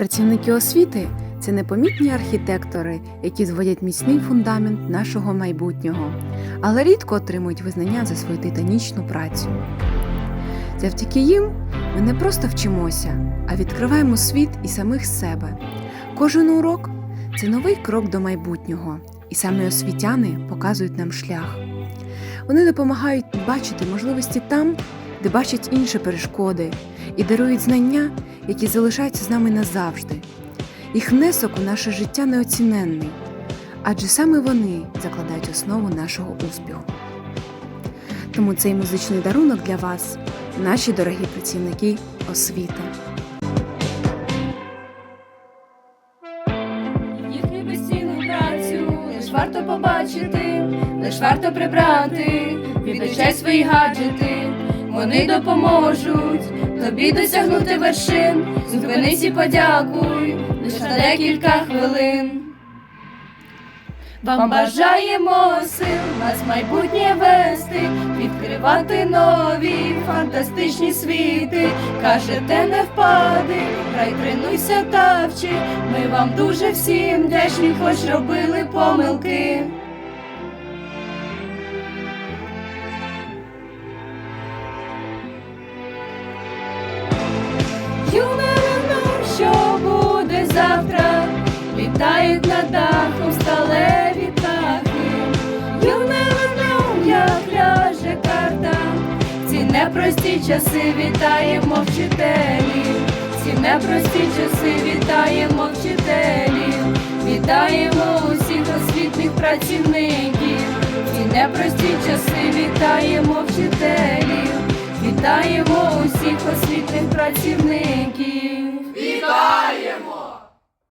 Працівники освіти це непомітні архітектори, які зводять міцний фундамент нашого майбутнього, але рідко отримують визнання за свою титанічну працю. Завдяки їм ми не просто вчимося, а відкриваємо світ і самих себе. Кожен урок це новий крок до майбутнього, і саме освітяни показують нам шлях. Вони допомагають бачити можливості там, де бачать інші перешкоди, і дарують знання, які залишаються з нами назавжди. Їх внесок у наше життя неоціненний, адже саме вони закладають основу нашого успіху. Тому цей музичний дарунок для вас, наші дорогі працівники освіти. Їхню безцінну працю лиш варто побачити, лиш варто прибрати, відключай свої гаджети, вони допоможуть тобі досягнути вершин. Зупинись і подякуй, лиш на декілька хвилин. Вам бажаємо сил, нас майбутнє вести, відкривати нові фантастичні світи. Кажете, не впади, край тренуйся та вчи. Ми вам дуже всім вдячні, хоч робили помилки. Know, що буде завтра. Літають над дахом сталеві птахи. Know, як ляже карта. Ці непрості часи вітаємо вчителів. Ці непрості часи вітаємо вчителів. Вітаємо усіх освітних працівників. Ці непрості часи вітаємо вчителів. Вітаємо усіх освітних працівників. Вітаємо!